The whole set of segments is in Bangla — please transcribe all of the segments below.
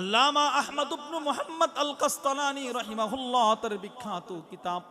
আল্লামা আহমদ ইবনু মুহাম্মদ আল কাস্তালানি রাহিমাহুল্লাহ, তার বিখ্যাত কিতাব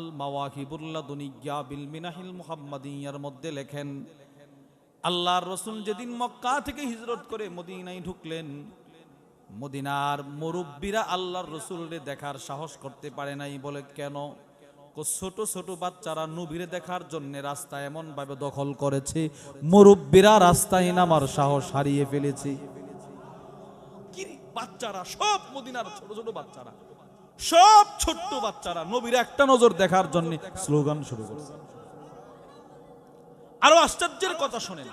আল মাওয়াহিবুল্লাহ দুনিয়া বিল মিনাহিল মুহাম্মাদিয়ার মধ্যে লেখেন, আল্লাহর রসুল যেদিন মক্কা থেকে হিজরত করে মদিনায় ঢুকলেন, মদিনার মুরব্বীরা আল্লাহর রসুলরে দেখার সাহস করতে পারে নাই বলে কেন? ছোট ছোট বাচ্চারা নবীরে দেখার জন্য রাস্তা এমন ভাবে দখল করেছে, মুরব্বীরা রাস্তায় নামার সাহস হারিয়ে ফেলেছে। বাচ্চারা, সব মদিনার ছোট ছোট বাচ্চারা, সব ছোট্ট বাচ্চারা নবীর একটা নজর দেখার জন্য স্লোগান শুরু করেছে। আরও আশ্চর্যের কথা শোনেন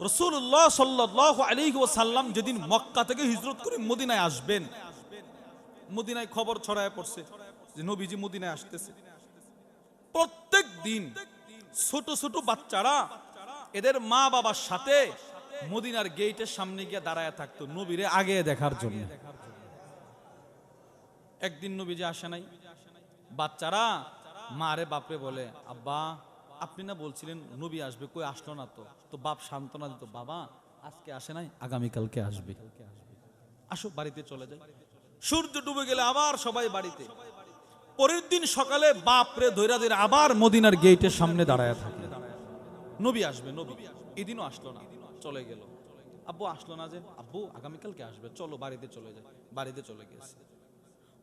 রসুল্লাহ সাল্লাহ আলী সাল্লাম যেদিন মক্কা থেকে হিজরত করে মদিনায় আসবেন, মদিনায় খবর ছড়ায় পড়ছে যে নবীজি মদিনায় আসতেছে। প্রত্যেক দিন ছোট ছোট বাচ্চারা এদের মা বাবার সাথে মদিনার গেটের সামনে গিয়ে দাঁড়ায় থাকতো নবীরে আগে দেখার জন্য। একদিন নবীজি আসে নাই। বাচ্চারা মারে বাপরে বলে আব্বা আপনি না বলছিলেন নবী আসবে কই আসলো না তো? তো বাপ সান্ত্বনা দিত বাবা আজকে আসে নাই আগামীকালকে আসবে। আসো বাড়িতে চলে যায় সূর্য ডুবে গেলে আবার সবাই বাড়িতে। পরের দিন সকালে বাপরে ধৈরা ধৈরা আবার মদিনার গেইটের সামনে দাঁড়ায় থাকে। নবী আসবে নবী। এদিনও আসলো না। চলে গেল। আব্বু আসলো না যে, আব্বু, আগামীকালকে আসবে, চলো বাড়িতে চলে যায় বাড়িতে চলে গেছে।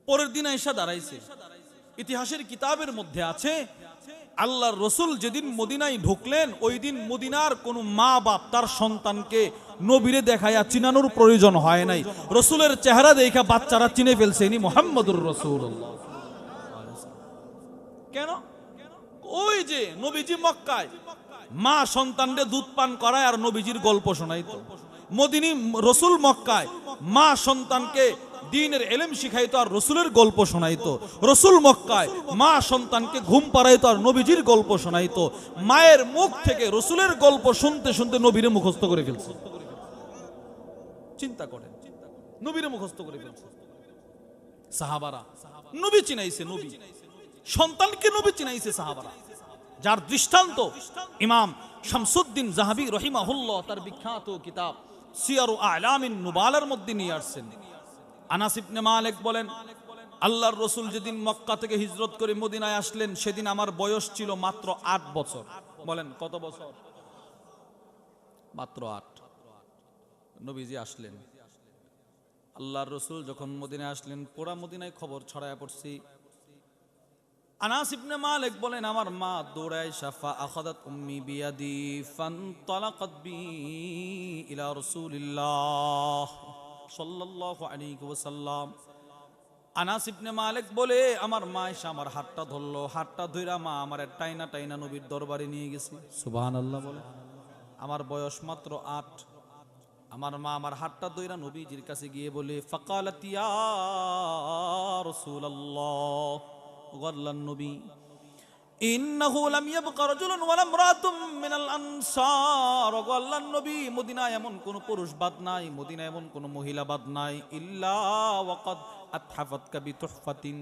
পরের দিন আইসা দাঁড়াইছে। ইতিহাসের কিতাবের মধ্যে আছে, আল্লাহর রসুল যেদিন মদিনায় ঢুকলেন, ওই দিন মদিনার কোন মা বাপ তার সন্তানকে নবীরে দেখাইয়া চিনানোর প্রয়োজন হয় নাই। রসুলের চেহারা দেখা বাচ্চারা চিনে ফেলছে, ইনি মোহাম্মদুর রসুল কেন? ওই যে নবীজি মক্কায় মা সন্তানরে দুধ পান করায় আর নবীজির গল্প শোনাইতো মদিনী রসুল মক্কায় মা সন্তানকে দিনের এলেম শিখাইতো আর রসুলের গল্প শোনাইতো। রসুল মক্কায় মা সন্তানকে ঘুম পাড়াইতো আর নবীজির গল্প শোনাইতো। মায়ের মুখ থেকে রসুলের গল্প শুনতে শুনতে নবীরে মুখস্থ করে ফেলছে। চিন্তা করেন, নবীরে মুখস্থ করে ফেলছে। সাহাবারা, নবী চিনাইছে নবী। সন্তানকে নবী চিনাইছে সাহাবারা। যার দৃষ্টান্ত ইমাম শামসুদ্দিন জাহাবি রহিমাহুল্লাহ, তার বিখ্যাত কিতাব সিয়ারু আলামিন নুবালার মধ্যে নিয়ে আসছেন। আনাস ইবনে মালিক বলেন, আল্লাহর রসুল যেদিন মক্কা থেকে হিজরত করে মদিনায় আসলেন, সেদিন আমার বয়স ছিল মাত্র আট বছর। বলেন, কত বছর? মাত্র আট। নবীজি আসলেন। আল্লাহর রসুল যখন মদিনায় আসলেন পুরা মদিনায় খবর ছড়ায় পড়ছি। আনাস ইবনে মালিক বলেন, আমার মা দৌড়ায় শাফা আখাদাত উম্মি বিয়াদি, ফান্তালাকাত বি ইলা রাসূলিল্লাহ সাল্লাল্লাহু আলাইহি ওয়াসাল্লাম। আনাস ইবনে মালিক বলে, আমার মা এসে আমার হাতটা ধরলো। হাতটা ধইরা মা আমার টাইনা টাইনা নবীর দরবারে নিয়ে গেছে। সুবহানাল্লাহ বলে। আমার বয়স মাত্র আট। আমার মা আমার হাতটা দইরা নবীজির কাছে গিয়ে বলে, ফাকালাত ইয়া রাসূলুল্লাহ। গল্লান নবী। ইন্নাহু লাম ইয়াবকা এমন কোন পুরুষ নাই, মদিনায় এমন কোন মহিলা নাই। ইল্লা ওয়াকাদ আতহাফাতকা বিতুহফাতিন।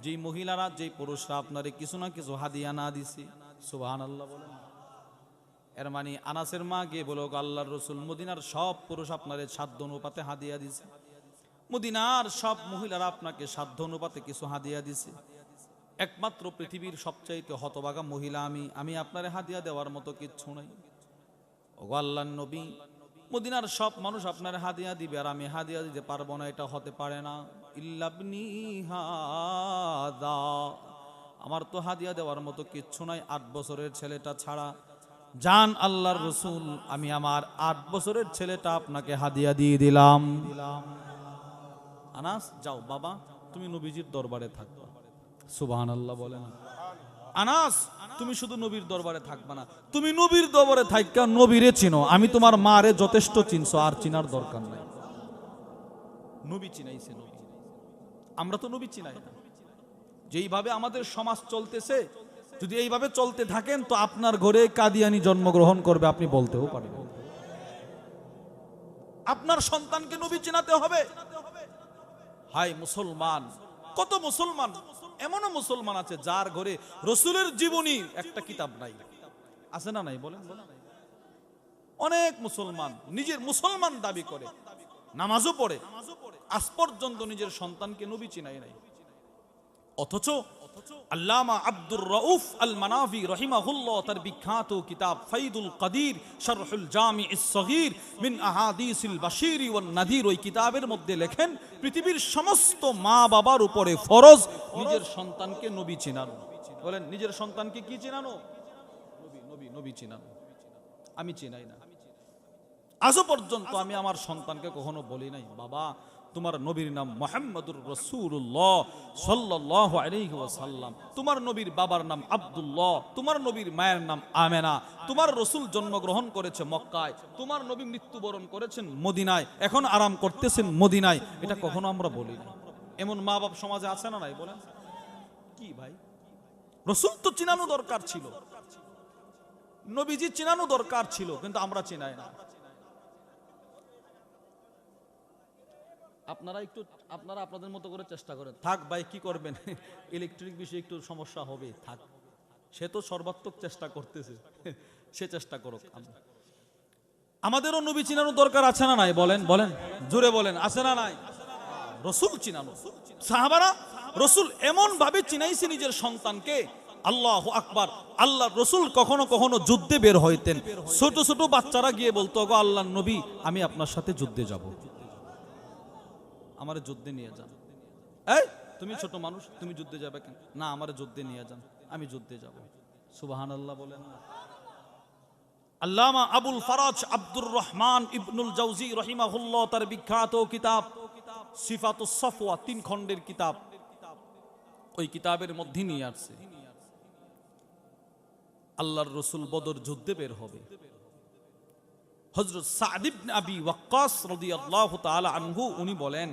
যেই মহিলারা, যেই পুরুষরা আপনারে কিছু না কিছু হাদিয়া না দিছে এর মানে আনাসের মা বলো আল্লাহর রসুল, মদিনার সব পুরুষ আপনার সাধ্য অনুপাতে হাদিয়া দিছে। মদিনার সব মহিলারা আপনাকে সাধ্য অনুপাতে কিছু হাদিয়া দিছে। একমাত্র পৃথিবীর সবচাইতে হতবাগা মহিলা আমি আমি আপনারে হাদিয়া দেওয়ার মতো কিচ্ছু নাই। ও আল্লাহ নবী, মদিনার সব মানুষ আপনার হাদিয়া দিবে আর আমি হাদিয়া দিতে পারব না, এটা হতে পারে না। ইল্লাবনি হাদা, আমার তো হাদিয়া দেওয়ার মতো কিচ্ছু নাই, আট বছরের ছেলেটা ছাড়া। জান আল্লাহর রসুল, আমি আমার আট বছরের ছেলেটা আপনাকে হাদিয়া দিয়ে দিলাম। আনাস, যাও বাবা, তুমি নবীজির দরবারে থাকবা আল্লাহ বলে না। আনাস, তুমি শুধু নবীর দরবারে থাকবা না। তুমি নবীর দরবারে নবীরে চিনো। আমি তোমার মারে যথেষ্ট আর চিনার দরকার নাই। নবী চিনাইছে আমরা তো নবী চিনাই যেইভাবে আমাদের সমাজ চলতেছে, যদি এইভাবে চলতে থাকেন, তো আপনার ঘরে কাদিয়ানি জন্মগ্রহণ করবে, আপনি বলতেও পারবেন আপনার সন্তানকে নবী চিনাতে হবে। হাই মুসলমান, কত মুসলমান। এমনও মুসলমান আছে যার ঘরে রসুলের জীবনী একটা কিতাব নাই। আছে না নাই বলেন? অনেক মুসলমান নিজের মুসলমান দাবি করে, নামাজও পড়ে, আজ পর্যন্ত নিজের সন্তানকে নবী চিনাই নাই। অথচ আল্লামা আব্দুর রউফ আল রহিমাহুল্লাহ, তার বিখ্যাত কিতাব ফাইদুল কাদির, শারহুল জামি মিন আহাদিসিল ওয়ান নাদির, ওই কিতাবের মধ্যে লেখেন, পৃথিবীর সমস্ত মা বাবার উপরে ফরজ নিজের সন্তানকে নবী চিনানো। বলেন, নিজের সন্তানকে কি চিনানো? নবী নবী নবী চিনানো। আমি চিনাই না। আজও পর্যন্ত আমি আমার সন্তানকে কখনো বলি নাই, বাবা তোমার নবীর নাম মোহাম্মদুর রসুল্লাহ সাল্লাহ আলাইহি ওয়াসাল্লাম। তোমার নবীর বাবার নাম আব্দুল্লাহ, তোমার নবীর মায়ের নাম আমেনা, তোমার রসুল জন্মগ্রহণ করেছে মক্কায়, তোমার নবী মৃত্যুবরণ করেছেন মদিনায়, এখন আরাম করতেছেন মদিনায়। এটা কখনো আমরা বলি না। এমন মা বাপ সমাজে আছে না নাই বলেন? কি ভাই? রসুল তো চিনানো দরকার ছিল। নবীজি চিনানো দরকার ছিল, কিন্তু আমরা চিনাই না। আপনারা একটু আপনারা আপনাদের মতো করে চেষ্টা করেন। থাক ভাই কি করবেন? ইলেকট্রিক বিষয়ে একটু সমস্যা হবে থাক। সে তো সর্বাত্মক চেষ্টা করতেছে সে চেষ্টা করুক। আম- আমাদেরও নবী চিনানো দরকার আছে না নাই? বলেন বলেন জুড়ে বলেন আছে না নাই? রসুল চিনানো। সাহাবারা রসুল এমন ভাবে চিনাইছে নিজের সন্তানকে আল্লাহ আকবার আল্লাহ রসুল কখনো কখনো যুদ্ধে বের হইতেন। ছোট ছোট বাচ্চারা গিয়ে বলতো গো আল্লাহ নবী আমি আপনার সাথে যুদ্ধে যাব। আমার যুদ্ধে নিয়ে যান। এই? তুমি ছোট মানুষ তুমি যুদ্ধে যাবে কেন? না আমার যুদ্ধে নিয়ে যান। আমি যুদ্ধে যাব। সুবাহান আল্লাহ বলেন না। আল্লামা আবুল ফারাজ আব্দুর রহমান ইবনুল জাউজি রহিমাহুল্লাহ তার বিখ্যাত কিতাব সিফাত সফওয়া তিন খণ্ডের কিতাব। ওই কিতাবের মধ্যে নিয়ে আসছে। আল্লাহর রসুল বদর যুদ্ধে বের হবে। হজরত সাদিব আবি ওয়াক্কাস রাদিয়াল্লাহু তাআলা আনহু, উনি বলেন,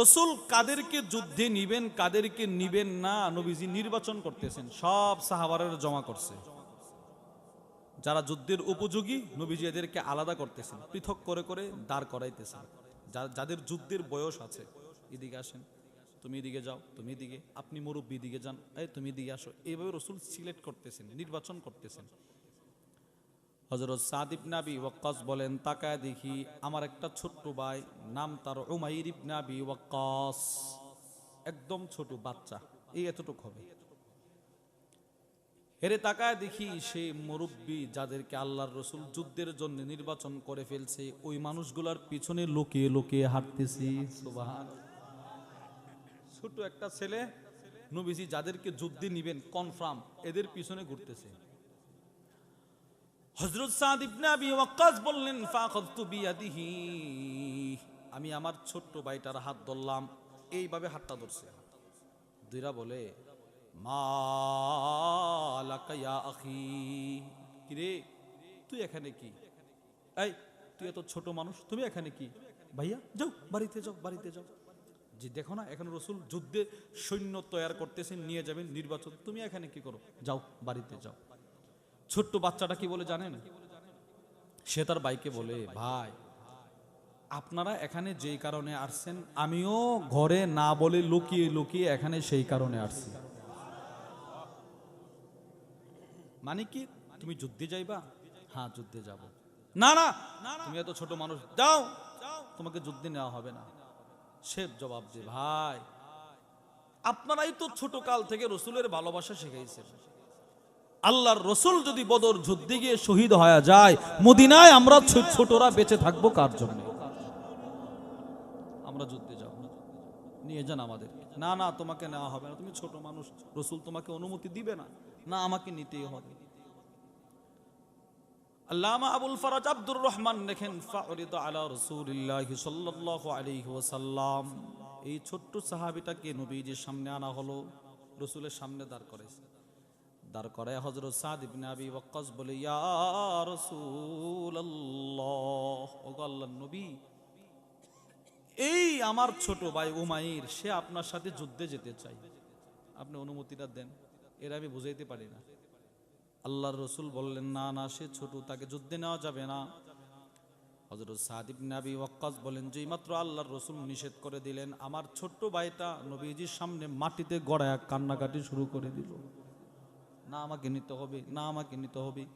রসুল কাদেরকে যুদ্ধে নিবেন, কাদেরকে নিবেন না, নবীজি নির্বাচন করতেছেন, সব সাহাবারের জমা করছে। যারা যুদ্ধের উপযোগী, নবীজি এদেরকে আলাদা করতেছেন, পৃথক করে করে দাঁড় করাইতেছেন। যাদের যুদ্ধের বয়স আছে, এদিকে আসেন, তুমি এদিকে যাও, তুমি এদিকে, আপনি মুরব্বী দিকে যান, এই তুমি এদিকে আসো। এইভাবে রসুল সিলেক্ট করতেছেন, নির্বাচন করতেছেন। হজরত সাদিব নাবি ওয়াক্কাস বলেন, তাকায় দেখি আমার একটা ছোট্ট ভাই, নাম তার উমাইর ইবনাবি ওয়াক্কাস। একদম ছোট বাচ্চা, এই এতটুক হবে। হেরে তাকায় দেখি সেই মুরব্বী যাদেরকে আল্লাহর রসুল যুদ্ধের জন্য নির্বাচন করে ফেলছে, ওই মানুষগুলার পিছনে লুকিয়ে লুকিয়ে হাঁটতেছি। ছোট একটা ছেলে, নবীজি যাদেরকে যুদ্ধে নিবেন কনফার্ম এদের পিছনে ঘুরতেছে। হযরত সাদ ইবনে আবি ওয়াক্কাস বললেন, ফাখাযতু বিয়াদিহি। আমি আমার ছোট্ট ভাইটার হাত ধরলাম, এইভাবে হাতটা ধরছে। দুইরা বলে মালাকা ইয়া কিরে, তুই এখানে কি? এই, তুই এত ছোট মানুষ, তুমি এখানে কি? ভাইয়া, যাও, বাড়িতে যাও বাড়িতে যাও। যে দেখো না, এখন রসুল যুদ্ধে সৈন্য তৈরি করতেছেন, নিয়ে যাবেন নির্বাচন, তুমি এখানে কি করো? যাও, বাড়িতে যাও। ছোট্ট বাচ্চাটা কি বলে জানেন? সে তার বাইকে বলে, ভাই, আপনারা এখানে যেই কারণে আসছেন, আমিও ঘরে না বলে লুকিয়ে লুকিয়ে এখানে সেই কারণে আসছি। মানে কি, তুমি যুদ্ধে যাইবা? হ্যাঁ যুদ্ধে যাব। না না, তুমি এত ছোট মানুষ, যাও, তোমাকে যুদ্ধে নেওয়া হবে না। সে জবাব দে ভাই, আপনারাই তো ছোট কাল থেকে রসুলের ভালোবাসা শিখাইছেন। আল্লাহর রসুল যদি বদর যুদ্ধে গিয়ে শহীদ হয়ে যায়, মদিনায় আমরা ছোটরা বেঁচে থাকব কার জন্য? আমরা যুদ্ধে যাব। নিয়ে যান আমাদের। না না, তোমাকে নেওয়া হবে না। তুমি ছোট মানুষ, রসুল তোমাকে অনুমতি দিবে না। না, আমাকে নিতেই হবে। আবুল রহমান দেখেন এই ছোট্ট সাহাবীটাকে নবীজির সামনে আনা হলো, রসুলের সামনে দাঁড় করেছে দাঁড় করায় হযরত সাদ আবি ওয়াক্কাস বলে নবী, এই আমার ছোট ভাই উমাইর, সে আপনার সাথে যুদ্ধে যেতে চাই। আপনি অনুমতিটা দেন, এর আমি বুঝাইতে পারি না। আল্লাহর রসুল বললেন, না না, সে ছোট, তাকে যুদ্ধে নেওয়া যাবে না। হজরত সাদিব নাবি ওয়াক্কাস বলেন যে মাত্র আল্লাহর রসুল নিষেধ করে দিলেন, আমার ছোট্ট ভাইটা নবীজির সামনে মাটিতে গড়ায় কান্নাকাটি শুরু করে দিল। না আমাকে নিতে হবে, না আমাকে নিতে হবে।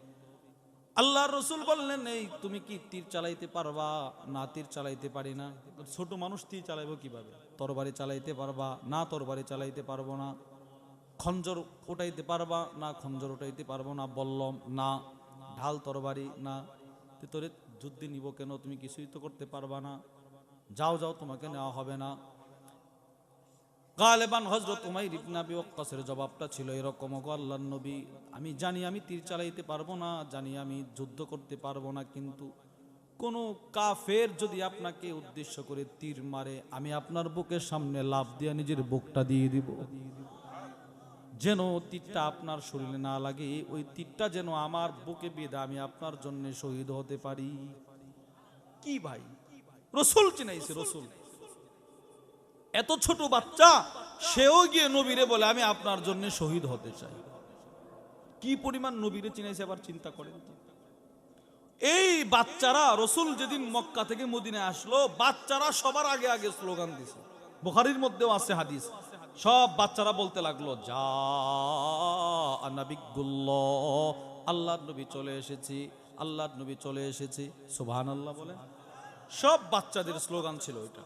আল্লাহ রসুল বললেন, এই, তুমি কি তীর চালাইতে পারবা? না, তীর চালাইতে পারি না। ছোট মানুষ তীর চালাইবো কীভাবে? তরবারি চালাইতে পারবা। না, তরবারি চালাইতে পারব না। খঞ্জর উঠাইতে পারবা? না, খঞ্জর উঠাইতে পারব না। বললম? না। ঢাল তরবারি? না। তোরে যুদ্ধে নিব কেন? তুমি কিছুই তো করতে পারবা না। যাও যাও, তোমাকে নেওয়া হবে না। গালেবান হজরত উমাইর ইবনে আবি ওয়াক্কাসের জবাবটা ছিল এরকম গো আল্লাহর নবী, আমি জানি আমি তীর চালাইতে পারব না, জানি আমি যুদ্ধ করতে পারব না, কিন্তু কোন কাফের যদি আপনাকে উদ্দেশ্য করে তীর মারে, আমি আপনার বুকের সামনে লাভ দিয়ে নিজের বুকটা দিয়ে দিব। যেন তীরটা আপনার শরীরে না লাগে, ওই তীরটা যেন আমার বুকে বেঁধে আমি আপনার জন্য শহীদ হতে পারি। কি ভাই? রসুল চিনাইছে, রসুল। এত ছোট বাচ্চা, সেও গিয়ে নবীরে বলে, আমি আপনার জন্য শহীদ হতে চাই। কি পরিমাণ নবীরে চিনাইছে আবার চিন্তা করেন এই বাচ্চারা, রসুল যেদিন মক্কা থেকে মদিনায় আসলো, বাচ্চারা সবার আগে আগে স্লোগান দিছে। বুখারির মধ্যেও আছে হাদিস। সব বাচ্চারা বলতে লাগল, যা আল্লাহর নবী চলে এসেছি আল্লাহ নবী চলে এসেছি। সুবহানাল্লাহ বলে। সব বাচ্চাদের স্লোগান ছিল এটা।